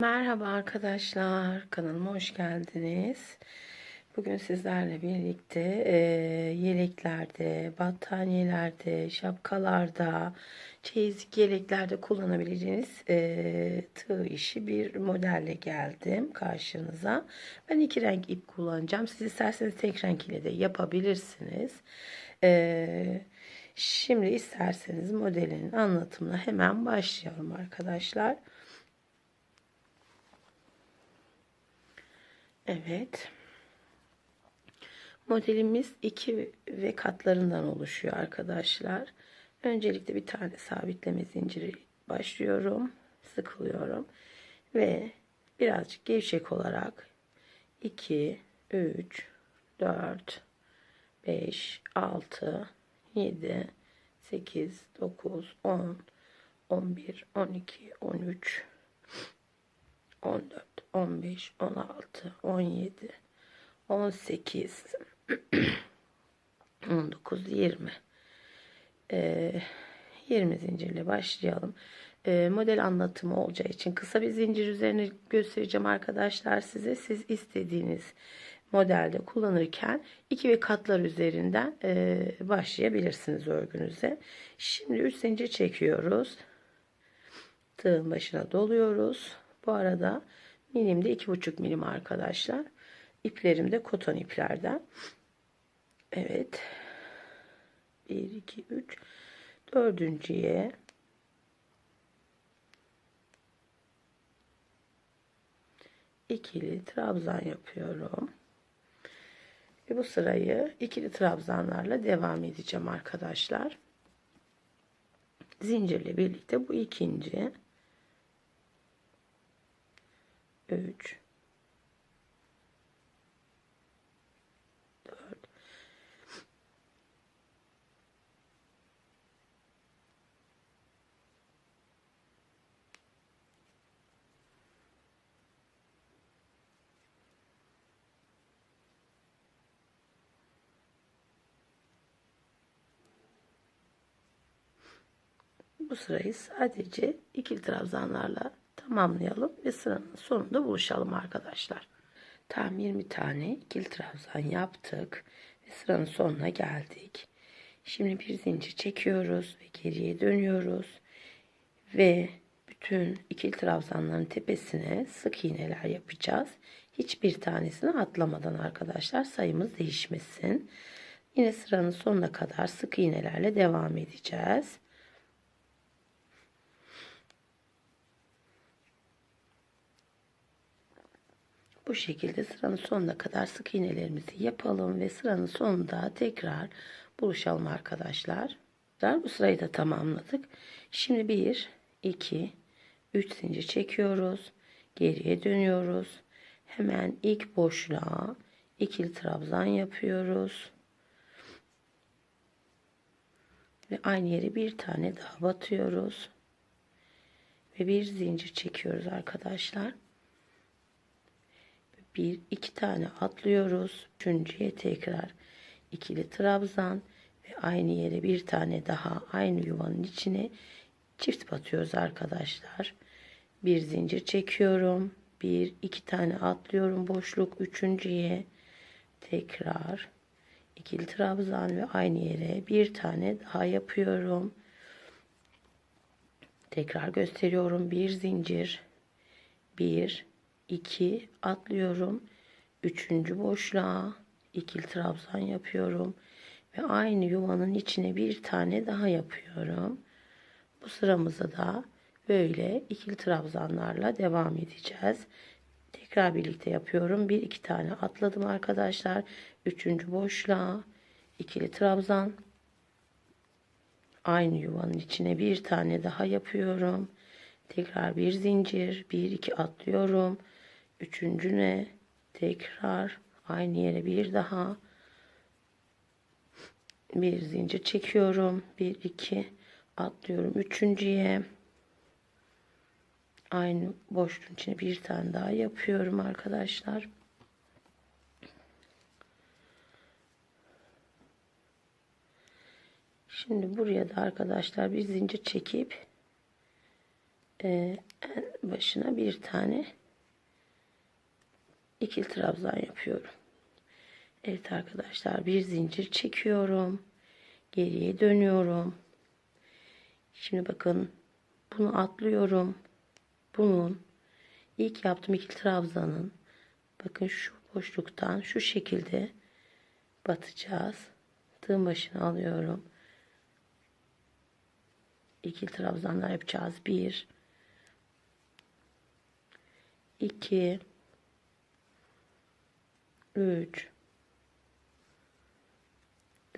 Merhaba arkadaşlar, kanalıma hoş geldiniz. Bugün sizlerle birlikte e, yeleklerde, battaniyelerde, şapkalarda, çeyizlik yeleklerde kullanabileceğiniz e, tığ işi bir modelle geldim karşınıza. Ben iki renk ip kullanacağım. Siz isterseniz tek renk ile de yapabilirsiniz. E, şimdi isterseniz modelin anlatımına hemen başlayalım arkadaşlar. Evet. Modelimiz iki ve katlarından oluşuyor arkadaşlar. Öncelikle bir tane sabitleme zinciri başlıyorum. Sıkılıyorum. Ve birazcık gevşek olarak 2, 3, 4, 5, 6, 7, 8, 9, 10, 11, 12, 13, 14, 15, 16, 17, 18, 19, 20. Ee, 20 zincirle başlayalım. Ee, model anlatımı olacağı için kısa bir zincir üzerine göstereceğim arkadaşlar size. Siz istediğiniz modelde kullanırken iki ve katlar üzerinden e, başlayabilirsiniz örgünüze. Şimdi 3 zincir çekiyoruz. Tığın başına doluyoruz. Bu arada milim de iki buçuk milim arkadaşlar. İplerim de koton iplerden. Evet. 1, 2, 3. Dördüncüye ikili trabzan yapıyorum. Ve bu sırayı ikili trabzanlarla devam edeceğim arkadaşlar. Zincirle birlikte bu ikinci 3 4 Bu sırayı sadece ikili trabzanlarla tamamlayalım ve sıranın sonunda buluşalım arkadaşlar. Tam 20 tane ikili trabzan yaptık ve sıranın sonuna geldik. Şimdi bir zincir çekiyoruz ve geriye dönüyoruz ve bütün ikili trabzanların tepesine sık iğneler yapacağız. Hiçbir tanesini atlamadan arkadaşlar sayımız değişmesin. Yine sıranın sonuna kadar sık iğnelerle devam edeceğiz. Bu şekilde sıranın sonuna kadar sık iğnelerimizi yapalım ve sıranın sonunda tekrar buluşalım arkadaşlar. Bu sırayı da tamamladık. Şimdi 1, 2, 3 zincir çekiyoruz. Geriye dönüyoruz. Hemen ilk boşluğa ikili trabzan yapıyoruz. Ve aynı yere bir tane daha batıyoruz. Ve bir zincir çekiyoruz arkadaşlar bir iki tane atlıyoruz. Üçüncüye tekrar ikili trabzan ve aynı yere bir tane daha aynı yuvanın içine çift batıyoruz arkadaşlar. Bir zincir çekiyorum. Bir iki tane atlıyorum boşluk üçüncüye tekrar ikili trabzan ve aynı yere bir tane daha yapıyorum. Tekrar gösteriyorum. Bir zincir. Bir 2 atlıyorum. Üçüncü boşluğa ikili trabzan yapıyorum. Ve aynı yuvanın içine bir tane daha yapıyorum. Bu sıramızı da böyle ikili trabzanlarla devam edeceğiz. Tekrar birlikte yapıyorum. Bir iki tane atladım arkadaşlar. Üçüncü boşluğa ikili trabzan. Aynı yuvanın içine bir tane daha yapıyorum. Tekrar bir zincir. Bir iki atlıyorum. Üçüncüne tekrar aynı yere bir daha bir zincir çekiyorum. Bir iki atlıyorum. Üçüncüye aynı boşluğun içine bir tane daha yapıyorum arkadaşlar. Şimdi buraya da arkadaşlar bir zincir çekip Ee, en başına bir tane ikili trabzan yapıyorum. Evet arkadaşlar bir zincir çekiyorum. Geriye dönüyorum. Şimdi bakın bunu atlıyorum. Bunun ilk yaptığım ikili trabzanın bakın şu boşluktan şu şekilde batacağız. Tığın başına alıyorum. İkili trabzanlar yapacağız. 1 2 3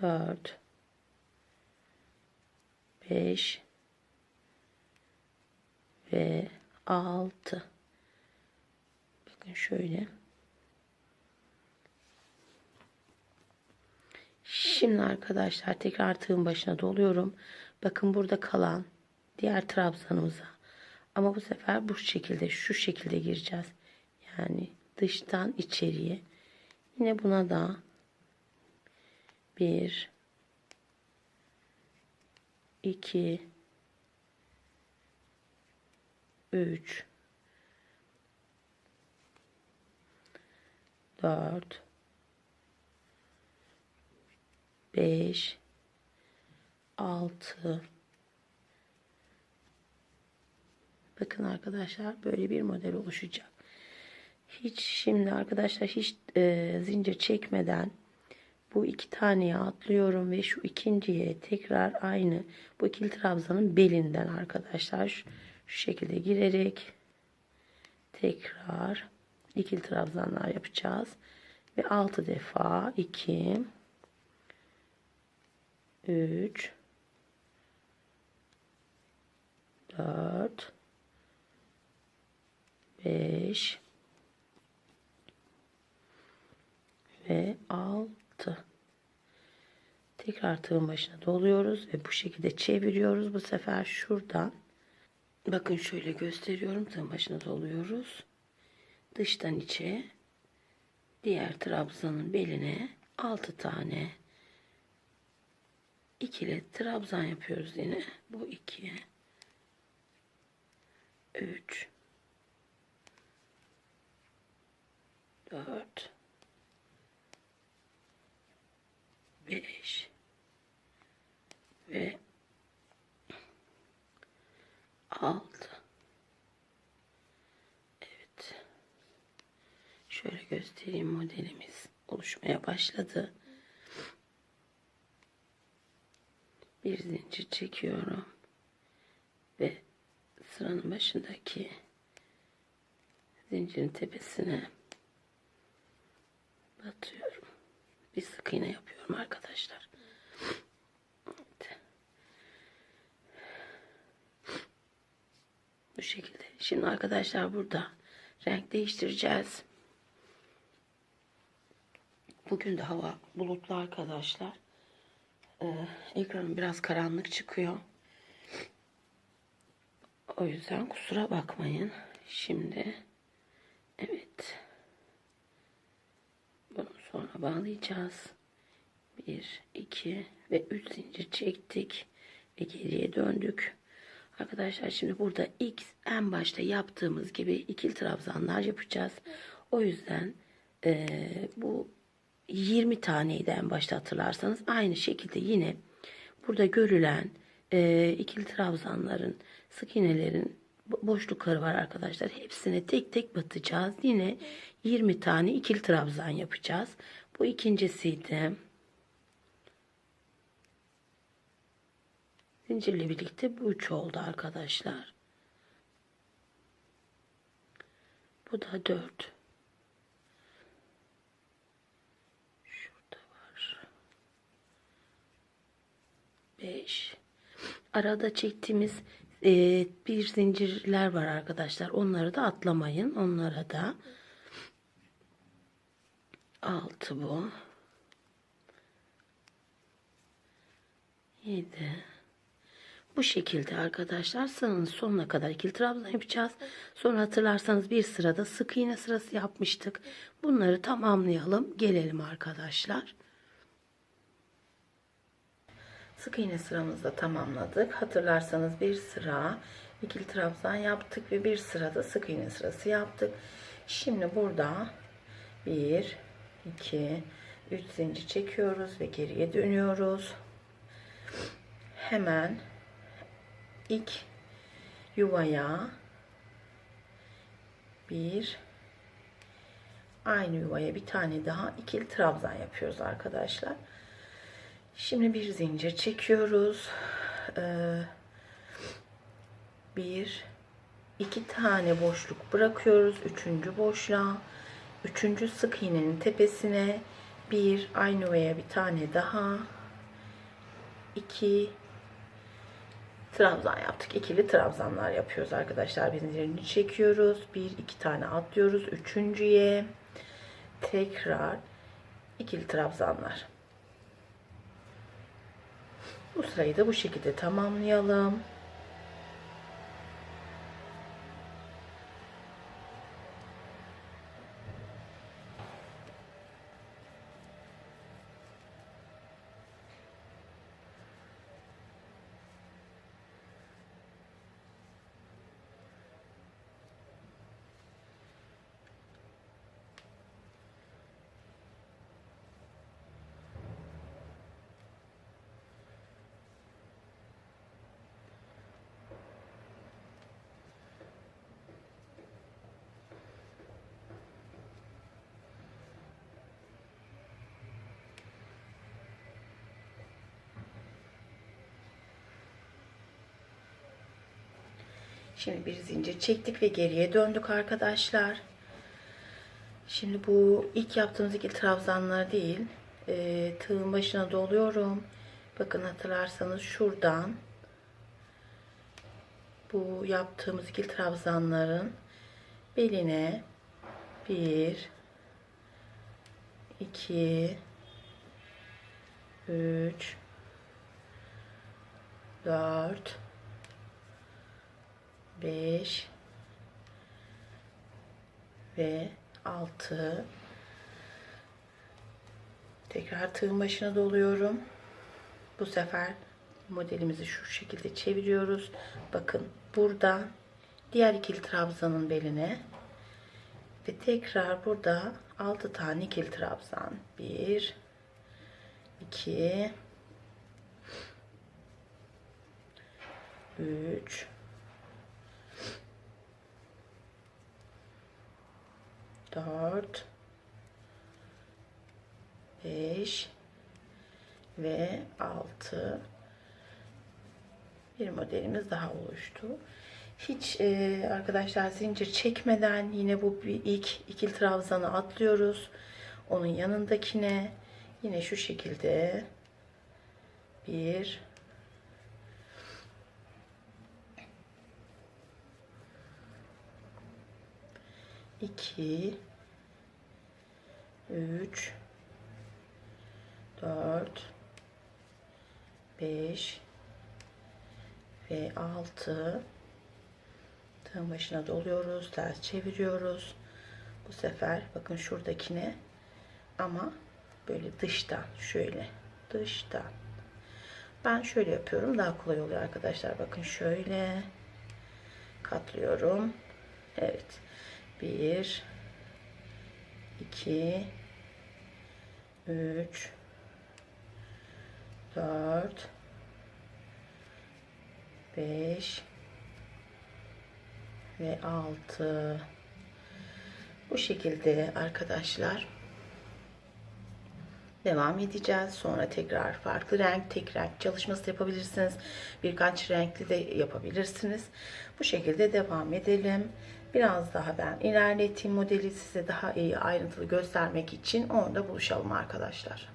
4 5 ve 6 bakın şöyle. Şimdi arkadaşlar tekrar tığın başına doluyorum. Bakın burada kalan diğer trabzanımıza. Ama bu sefer bu şekilde şu şekilde gireceğiz. Yani dıştan içeriye yine buna da 1 2 3 4 5 6 Bakın arkadaşlar böyle bir model oluşacak. Hiç şimdi arkadaşlar hiç e, zincir çekmeden bu iki taneye atlıyorum ve şu ikinciye tekrar aynı bu ikili trabzanın belinden arkadaşlar şu, şu şekilde girerek tekrar ikili trabzanlar yapacağız. Ve 6 defa 2 3 4 5 ve 6 tekrar tığın başına doluyoruz ve bu şekilde çeviriyoruz. Bu sefer şuradan bakın şöyle gösteriyorum tığın başına doluyoruz. Dıştan içe diğer trabzanın beline 6 tane ikili trabzan yapıyoruz yine. Bu 2 3 4 5 ve 6 Evet. Şöyle göstereyim modelimiz oluşmaya başladı. Bir zincir çekiyorum. Ve sıranın başındaki zincirin tepesine batıyorum bir sık iğne yapıyorum arkadaşlar. Evet. Bu şekilde. Şimdi arkadaşlar burada renk değiştireceğiz. Bugün de hava bulutlu arkadaşlar. Ee, ekranım biraz karanlık çıkıyor. O yüzden kusura bakmayın. Şimdi evet. Sonra bağlayacağız. 1, 2 ve 3 zincir çektik. Ve geriye döndük. Arkadaşlar şimdi burada ilk en başta yaptığımız gibi ikili trabzanlar yapacağız. O yüzden e, bu 20 taneyi de en başta hatırlarsanız aynı şekilde yine burada görülen e, ikili trabzanların sık iğnelerin boşlukları var arkadaşlar. Hepsine tek tek batacağız. Yine 20 tane ikili trabzan yapacağız. Bu ikincisiydi. Zincirle birlikte bu üç oldu arkadaşlar. Bu da dört. Şurada var. Beş. Arada çektiğimiz e, bir zincirler var arkadaşlar. Onları da atlamayın. Onlara da altı bu. Yedi. Bu şekilde arkadaşlar sıranın sonuna kadar ikili trabzan yapacağız. Sonra hatırlarsanız bir sırada sık iğne sırası yapmıştık. Bunları tamamlayalım. Gelelim arkadaşlar. Sık iğne sıramızda tamamladık. Hatırlarsanız bir sıra ikili trabzan yaptık ve bir sırada sık iğne sırası yaptık. Şimdi burada 1 2 3 zincir çekiyoruz ve geriye dönüyoruz. Hemen ilk yuvaya bir aynı yuvaya bir tane daha ikili trabzan yapıyoruz arkadaşlar. Şimdi bir zincir çekiyoruz. Ee, bir iki tane boşluk bırakıyoruz. Üçüncü boşluğa üçüncü sık iğnenin tepesine bir aynı yuvaya bir tane daha iki trabzan yaptık. İkili trabzanlar yapıyoruz arkadaşlar. Bir zincirini çekiyoruz. Bir iki tane atlıyoruz. Üçüncüye tekrar ikili trabzanlar. Bu sırayı da bu şekilde tamamlayalım. Şimdi bir zincir çektik ve geriye döndük arkadaşlar. Şimdi bu ilk yaptığımız ikili trabzanlar değil. E, tığın başına doluyorum. Bakın hatırlarsanız şuradan bu yaptığımız ikili trabzanların beline bir iki üç dört 5 ve 6 tekrar tığın başına doluyorum. Bu sefer modelimizi şu şekilde çeviriyoruz. Bakın burada diğer ikili trabzanın beline ve tekrar burada 6 tane ikili trabzan. 1 2 3 4 5 ve 6 bir modelimiz daha oluştu. Hiç e, arkadaşlar zincir çekmeden yine bu bir ilk ikili trabzanı atlıyoruz. Onun yanındakine yine şu şekilde bir iki 3 4 5 ve 6 tığın başına doluyoruz ters çeviriyoruz. Bu sefer bakın şuradakine ama böyle dıştan şöyle dıştan. Ben şöyle yapıyorum daha kolay oluyor arkadaşlar. Bakın şöyle katlıyorum. Evet. 1 2 3 4 5 ve 6 bu şekilde arkadaşlar devam edeceğiz. Sonra tekrar farklı renk, tek renk çalışması yapabilirsiniz. Birkaç renkli de yapabilirsiniz. Bu şekilde devam edelim. Biraz daha ben ilerleteyim modeli size daha iyi ayrıntılı göstermek için orada buluşalım arkadaşlar.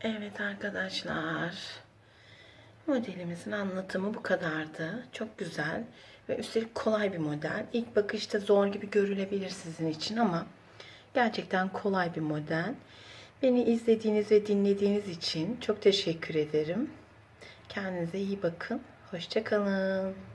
Evet arkadaşlar. Modelimizin anlatımı bu kadardı. Çok güzel ve üstelik kolay bir model. İlk bakışta zor gibi görülebilir sizin için ama gerçekten kolay bir model. Beni izlediğiniz ve dinlediğiniz için çok teşekkür ederim. Kendinize iyi bakın. Hoşçakalın.